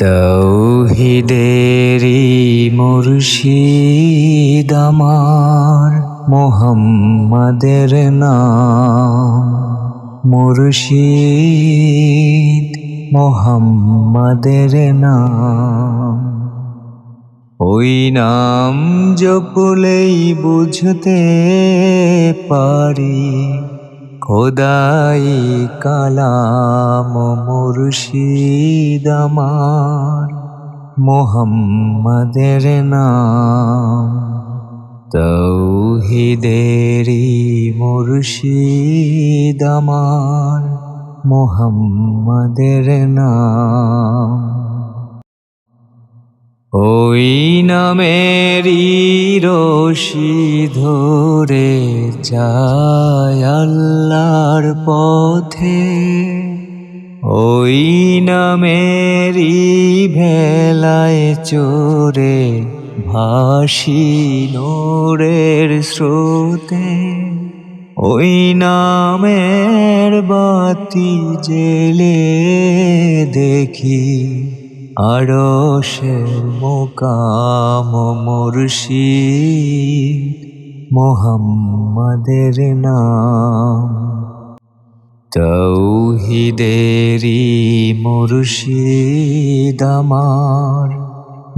তৌহিদেরি মুর্শিদ আমার মোহাম্মদের নাম। মুর্শিদ মোহাম্মদের নাম। ওই নাম জপলেই বুঝতে পারি। খোদাই কালাম মুর্শিদ আমার মোহাম্মদের নাম। তৌহিদেরি মুর্শিদ আমার মোহাম্মদের নাম। ওই নামেরই রশি ধরে যায় আল্লাহর পথে। ওই নামেরই ভেলায় চোরে ভাসি নোরের স্রোতে। ওই নামের বাতি জেলে দেখি আড়সের মোকাম মুর্শিদ মোহাম্মদের নাম। তৌহিদেরি মুর্শিদ আমার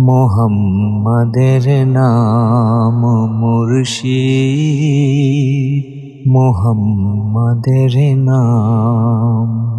মোহাম্মদের নাম। মুর্শিদ মোহাম্মদের নাম।